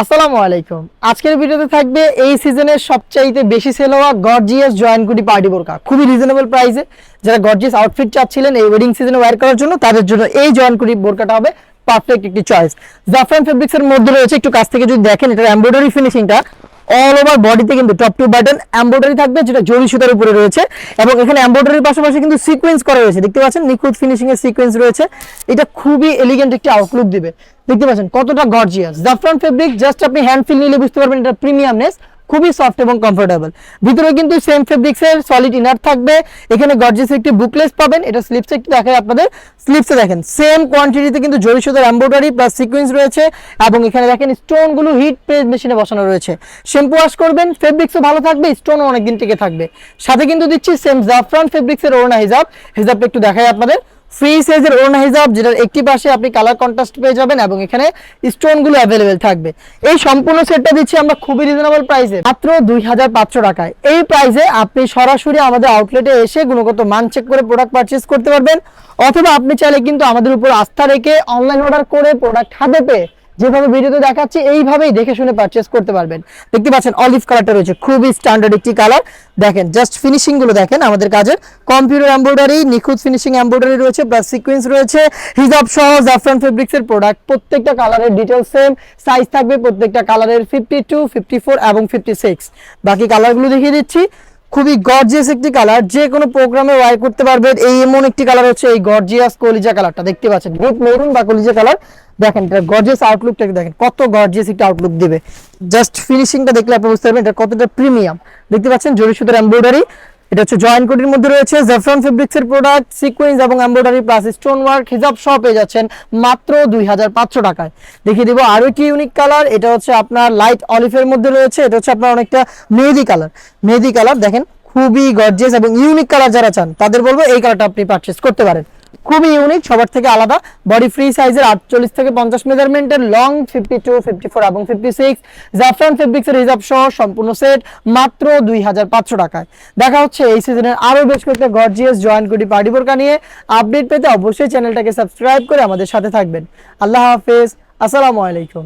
আসসালামু আলাইকুম। আজকের ভিডিওতে থাকবে এই সিজনের সবচাইতে বেশি সেল হওয়া গর্জিয়াস জয়েন্ট কুটি পার্টি বোরকা। খুবই রিজনেবল প্রাইসে যারা গর্জিয়াস আউটফিট চাচ্ছিলেন এই ওয়েডিং সিজনে ওয়্যার করার জন্য, তাদের জন্য এই জয়েন্ট কুটি বোরকাটা হবে পারফেক্ট একটি চয়েস জাফরান ফেব্রিক্সের মধ্যে রয়েছে, একটু কাছ থেকে যদি দেখেন, এটার এমব্রয়ডারি ফিনিশিংটা অল ওভার বডিতে কিন্তু টপ টু বাটন এমব্রয়ডারি থাকবে, যেটা জরি সুতার উপরে রয়েছে। এবং এখানে এমব্রয়ডারির পাশাপাশি কিন্তু সিকোয়েন্স করা রয়েছে। দেখতে পাচ্ছেন, নিখুঁত ফিনিশিং এর সিকোয়েন্স রয়েছে। এটা খুবই এলিগেন্ট একটি আউটলুক দিবে। দেখতে পাচ্ছেন, কতটা গর্জিয়াস জাফরান ফেব্রিক জাস্ট আপনি হ্যান্ড ফিল নিলে বুঝতে পারবেন, এটা প্রিমিয়ামনেস খুবই সফট এবং কমফোর্টেবল ভিতরে কিন্তু সেম ফেব্রিক্স এর সলিড ইনার থাকবে। এখানে গর্জিয়াস একটি বুকলেস পাবেন। এটা স্লিপসে একটু দেখায় আপনাদের। স্লিপসে দেখেন সেম কোয়ান্টিটিতে কিন্তু জরি সুতার এমব্রয়ডারি প্লাস সিকোয়েন্স রয়েছে এবং এখানে দেখেন স্টোনগুলো হিট প্রেস মেশিনে বসানো রয়েছে। শ্যাম্পু ওয়াশ করবেন ফেব্রিক্সও ভালো থাকবে স্টোনও অনেকদিন টিকে থাকবে। সাথে কিন্তু দিচ্ছি সেম জাফরান ফেব্রিক্স এর ওড়না হিজাব। হিজাবটা একটু দেখায় আপনাদের। ফ্রি সাইজের ওড়না হিজাব, যেটার একটি পাশে আপনি কালার কন্ট্রাস্ট পেয়ে যাবেন এবং এখানে স্টোনগুলো অ্যাভেলেবেল থাকবে। এই সম্পূর্ণ সেটটা দিচ্ছি আমরা খুবই রিজনেবল প্রাইসে মাত্র দুই হাজার পাঁচশো টাকায়। এই প্রাইসে আপনি সরাসরি আমাদের আউটলেটে এসে গুণগত মান চেক করে প্রোডাক্ট পারচেস করতে পারবেন। অথবা আপনি চাইলে কিন্তু আমাদের উপর আস্থা রেখে অনলাইন অর্ডার করে প্রোডাক্ট হাতে পেয়ে যেভাবে ভিডিওতে দেখাচ্ছি, এইভাবেই দেখে শুনে পারচেস করতে পারবেন। দেখতে পাচ্ছেন অলিভ কালারটা রয়েছে, খুবই স্ট্যান্ডার্ড একটি কালার দেখেন জাস্ট ফিনিশিংগুলো দেখেন, আমাদের কাজের। কম্পিউটার এমব্রয়ডারি নিখুঁত ফিনিশিং এমব্রয়ডারি রয়েছে প্লাস সিকোয়েন্স রয়েছে। হিজাব সহ জাফরান ফেব্রিক্স এর প্রোডাক্ট প্রত্যেকটা কালারের ডিটেলস সেম সাইজ থাকবে প্রত্যেকটা কালারের ফিফটি টু ফিফটি ফোর এবং ফিফটি সিক্স বাকি কালারগুলো দেখিয়ে দিচ্ছি। খুবই গর্জিয়াস একটি কালার যে কোনো প্রোগ্রামে ওয়াই করতে পারবে। এই এমন একটি কালার হচ্ছে এই গর্জিয়াস কলিজা কালারটা দেখতে পাচ্ছেন ডিপ মেরুন বা কলিজা কালার দেখেন, এটা গর্জিয়াস আউটলুকটা দেখেন, কত গর্জিয়াস একটা আউটলুক দিবে। জাস্ট ফিনিশিংটা দেখলে আপনি বুঝতে পারবেন, এটা কতটা প্রিমিয়াম দেখতে পাচ্ছেন জরি সুতার এমব্রয়ডারি এটা হচ্ছে জয়েন্ট কোটির মধ্যে রয়েছে। জাফরান ফেব্রিক্স এর প্রোডাক্ট সিকোয়েন্স এবং এমব্রয়ডারি প্লাস স্টোন ওয়ার্ক হিজাব সহ পেয়ে যাচ্ছেন মাত্র দুই হাজার পাঁচশো টাকায়। দেখিয়ে দিব আরও একটি ইউনিক কালার এটা হচ্ছে আপনার লাইট অলিভের মধ্যে রয়েছে, এটা হচ্ছে আপনার অনেকটা মেহেদি কালার মেহেদি কালার দেখেন, খুবই গর্জিয়াস এবং ইউনিক কালার যারা চান, তাদের বলব এই কালারটা আপনি পারচেস করতে পারেন। খুবই ইউনিক সবার থেকে আলাদা। বডি ফ্রি সাইজের আটচল্লিশ থেকে পঞ্চাশ মেজারমেন্টের long fifty two fifty four এবং ফিফটি সিক্স জাফরান ফেব্রিক্সের রিজার্ভ সহ সম্পূর্ণ সেট মাত্র দুই হাজার পাঁচশো টাকায়। দেখা হচ্ছে এই সিজনের আরও বেশ কয়েকটা গর্জিয়াস জয়েন্ট গুডি পার্টি বোরকা নিয়ে। আপডেট পেতে অবশ্যই চ্যানেলটাকে সাবস্ক্রাইব করে আমাদের সাথে থাকবেন। আল্লাহ হাফেজ, আসসালামু আলাইকুম।